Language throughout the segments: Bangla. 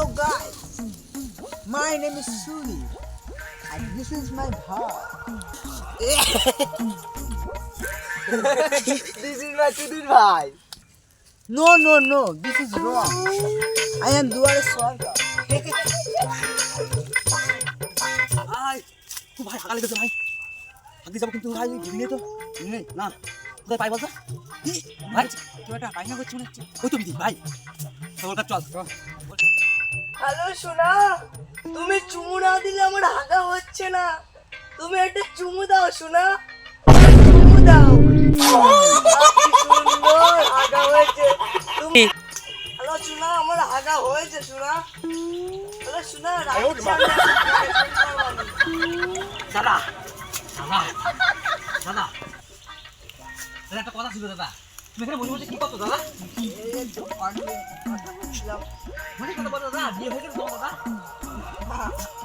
Hello guys, my name is Suri and this is my bhai. This is my চুদির ভাই No, no, no, this is wrong. I am Duare Swarga. আই খুব ভাই হাঁকা লেগেছে ভাই হাঁকি যাব কিন্তু ভাই ঘুমিয়ে তো নেই না কোথায় পাই বলতো ভাই কেউ একটা পায়না করছে মনে হচ্ছে ওই তো বিধি ভাই সকালকার চল হ্যালো সোনা। তুমি চুমু না দিলে আমার হাগা হচ্ছে না। তুমি একটা চুমু দাও সোনা। চুমু দাও। সুন্দর হাগা হয়েছে। তুমি হ্যালো সোনা আমার হাগা হয়েছে সোনা। হ্যালো সোনা দাদা দাদা দাদা। একটা কথা ছিল দাদা। তুমি এখানে বসে বসে কি করছ দাদা? মানে কথা বলো দাদা বিয়ে হয়ে গেছে তোমার দাদা।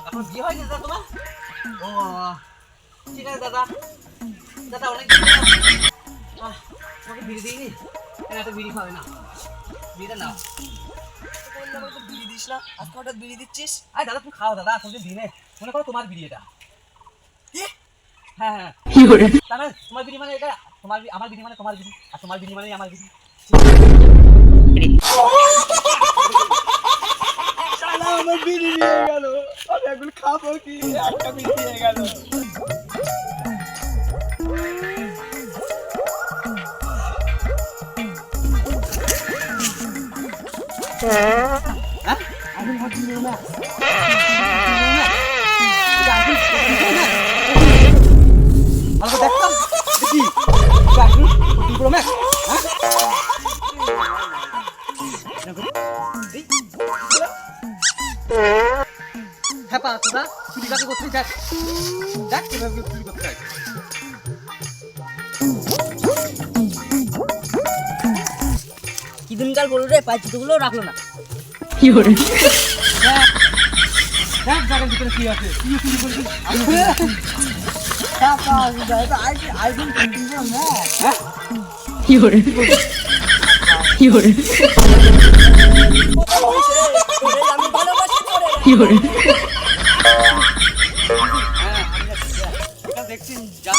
এখন বিয়ে হয়নি দাদা তোমার? ও ঠিক আছে দাদা। দাদা অনেক তোমাকে বিড়ি দিইনি? এত বিড়ি খাবে না? বিড়িটা নাও। বিড়ি দিস না। আজকে হঠাৎ বিড়ি দিচ্ছিস? আরে দাদা তুমি খাও দাদা দিনে। মনে করো তোমার বিড়ি এটা। হ্যাঁ হ্যাঁ। তোমার বিড়ি মানে এটা তোমার আমার বিড়ি মানে তোমার বিড়ি আর তোমার বিড়ি মানে আমার শালা আমার বিড়ি নিয়ে গেল। আমি এখন খাব কি? একটা বিড়ি নিয়ে গেল। হ্যাঁ? আমি ভাবছি না চুরি কাকে করতে দেখ। দেখ কীভাবে চুরি করতে হয়। কি দিনকাল বলো রে পাঁচ জুতোগুলো রাখল না। দেখ জায়গার ভিতরে কি আছে কি চুরি দাদা আইফোন ফিফটিন প্রো ম্যাক্স হ্যাঁ আমি ভালোবাসি তোরে হ্যাঁ আমি যাচ্ছি, যা। এটা দেখছি যা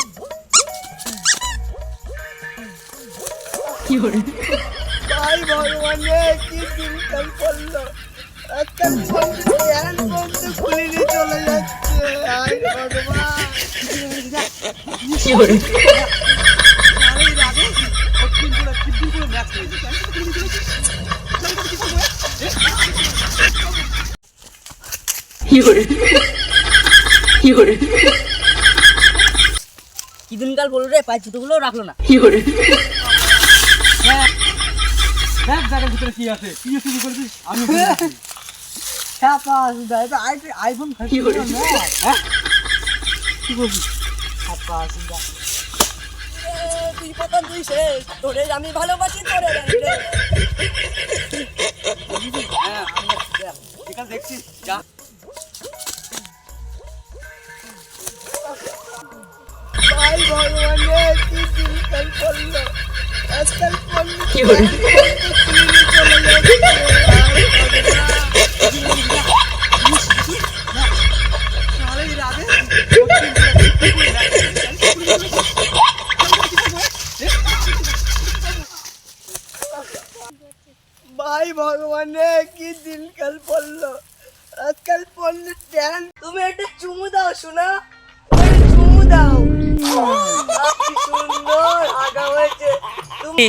ভাই ভগবান কি দিনকাল পড়ল আজকাল ফোন জ্ঞান বন্ধ খুলে চলে যাচ্ছে করে কঠিন করে ম্যাচ হয়েছে আমি তো তুমি দিয়েছি কি দিনকাল বলো রে? পাঁচ জুতোগুলো রাখল না। দেখ জায়গার ভিতরে কি আছে। কি চুরি করবি আমি আইফোন ফিফটিন প্রো হ্যাঁ। কি বলছিস তুই পতন তুই শেষ তোরে আমি ভালোবাসি তোরে হ্যাঁ দেখছি যা। কঠিন করে কঠিন করে ম্যাচ হয়েছে ভাই ভগবান রে কি দিনকাল পড়ল আজকাল পড়লে ট্যান তুমি একটা চুমু দাও শোনা একটা চুমু দাও আহ, কি সুন্দর হয়েছে তুমি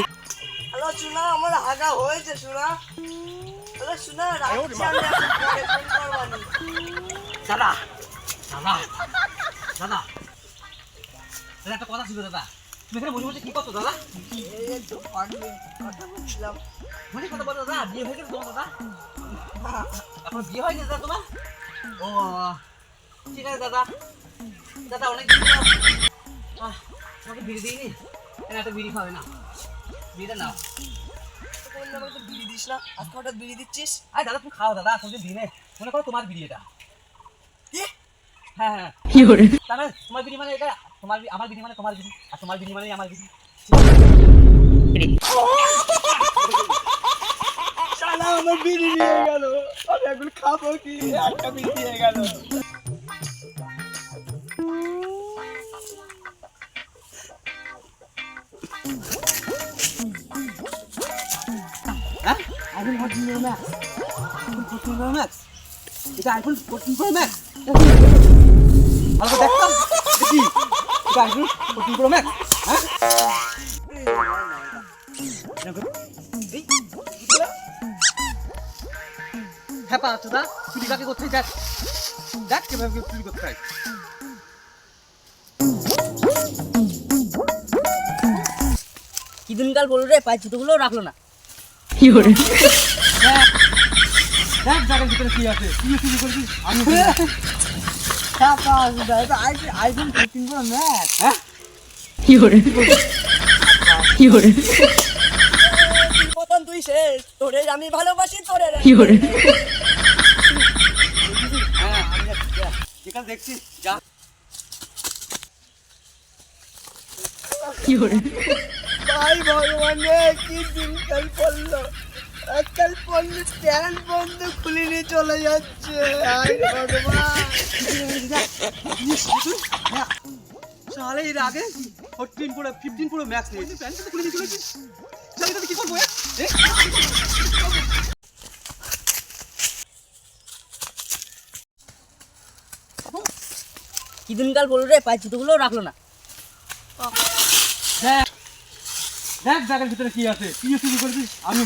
হ্যালো শোনা আমার আগা হয়েছে শোনা হ্যালো আমি। দাদা দাদা দাদা দাদা একটা কথা ছিল দাদা তুমি এখানে কি করছ দাদা দাদা দাদা এখন দাদা তোমার ঠিক আছে দাদা দাদা অনেক তোমাকে বিড়ি দিইনি? এর এত বিড়ি খাবে না। বিড়িটা নাও। বিড়ি দিস না আজকে হঠাৎ বিড়ি দিচ্ছিস আরে দাদা তুমি খাও দাদা তুমি দিনে। মনে করো তোমার বিড়ি এটা? হ্যাঁ হ্যাঁ। তাহলে তোমার বিড়ি মানে এটা তোমার আমার বিড়ি মানে তোমার বিড়ি আর তোমার বিড়ি মানে আমার বিড়ি। শালা শালা আমার বিড়ি নিয়ে গেল। আমি এখন খাব কি? একটা বিড়ি নিয়ে গেল। হ্যাঁ? IPhone fourteen pro max iPhone fourteen pro max এটা আইফোন ফোরটিন প্রো ম্যাক্স ভালো করে দেখতো দেখি। এটা আইফোন ফোরটিন প্রো ম্যাক্স হ্যাঁ? হ্যাঁ কাকে করতে দেখ। দেখ কীভাবে চুরি করতে কি দিনকাল বলল রে? পায়ে জুতোগুলো রাখল না। দেখ জায়গার ভিতরে কি আছে। তুই চুরি করবি? আমি আইফোন ফিফটিন প্রো ম্যাক্স হ্যাঁ প্রথম তুই শেষ। তোরে আমি ভালোবাসি তোরে রে। হ্যাঁ আমি। যেখানে দেখছি যা ভাই ভগবান রে কি দিনকাল পড়ল? আজকাল পড়লে স্ট্যান্ড বন্ধ খুলে নিয়ে চলে যাচ্ছে। সালে এর আগে ফোরটিন পুরো ফিফটিন পুরো ম্যাক্স নিয়েছি। প্যান্ট তো খুলে দিয়ে চলেছি তাহলে তো কি করব? কি দিনকাল বলল রে? পায়ে জুতোগুলো রাখল না। দেখ জায়গার ভিতরে কি আছে? তুই চুরি করবি আমি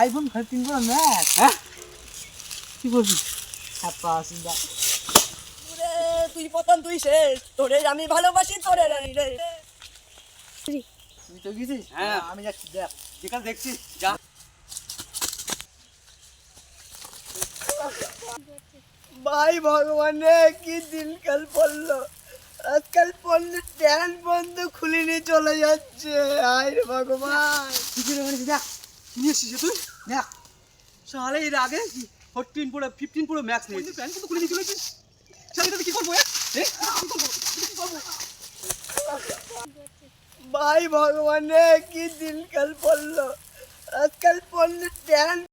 আইফোন ফিফটিন প্রো ম্যাক্স হ্যাঁ? কি করবি ওরে, তুই প্রথম তুই শেষ। তোরে আমি ভালোবাসি তোরে রে। রে। তুই তো গেছিস? হ্যাঁ। আমি যাচ্ছি দেখ। যেখানে দেখছি যা। ভাই ভগবান কি দিনকাল পড়ল। আজকাল পড়লে স্ট্যান্ড বন্ধ খুলে নিয়ে চলে যাচ্ছে। আয় ভগবান। কি করে মানে দেখ নিয়ে এসেছিস তুই? দেখ। সালে এর আগে ফোরটিন পুরো ফিফটিন পুরো ম্যাক্স নিয়েছি প্যান্ট তো খুলে দিয়ে চলেছি তাহলে তো কি করব এ? এ? কি করব কি করব? ভাই ভগবান কি দিনকাল পড়ল। আজকাল পড়লে স্ট্যান্ড